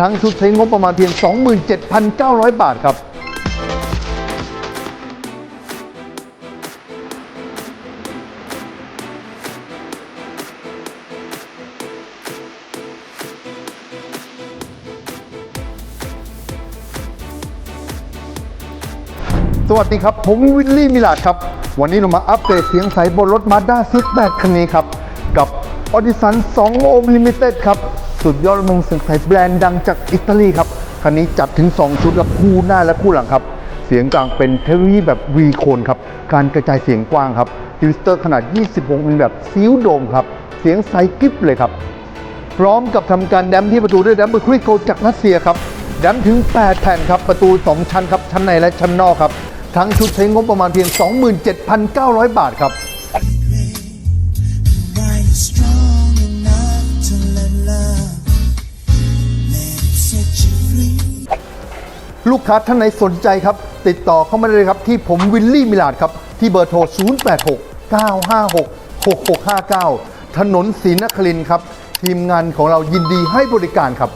ทั้งชุดใช้งบประมาณเพียง 27,900 บาทครับสวัสดีครับ ผมวิลลี่มิลาดครับ วันนี้เรามาอัปเดตเสียงใสบนรถ Mazda CX-8 คันนี้ครับ กับ Audison 2 Ohm Limited ครับ สุดยอดมงเสียงใสแบรนด์ดังจากอิตาลีครับ คันนี้จัดถึง 2 ชุดกับคู่หน้าและคู่หลังครับ เสียงกลางเป็นเทคโนโลยีแบบ V โคนครับ การกระจายเสียงกว้างครับดิวสเตอร์ขนาด 26มิลแบบซิลโดมครับ เสียงใสกริบเลยครับ พร้อมกับทำการแดมที่ประตูด้วยแดมเบอร์คริโกจากรัสเซียครับ แดมถึง 8 แผ่นครับ ประตู 2 ชั้นครับ ชั้นในและชั้นนอกครับ ทั้งชุดใช้งบประมาณเพียง 27,900 บาทครับ ลูกค้าท่านไหนสนใจครับ ติดต่อเข้ามาได้เลยครับ ที่ผมวิลลี่มิลาดครับ ที่เบอร์โทร 086 956 6659 ถนนศรีนครินครับ ทีมงานของเรายินดีให้บริการครับ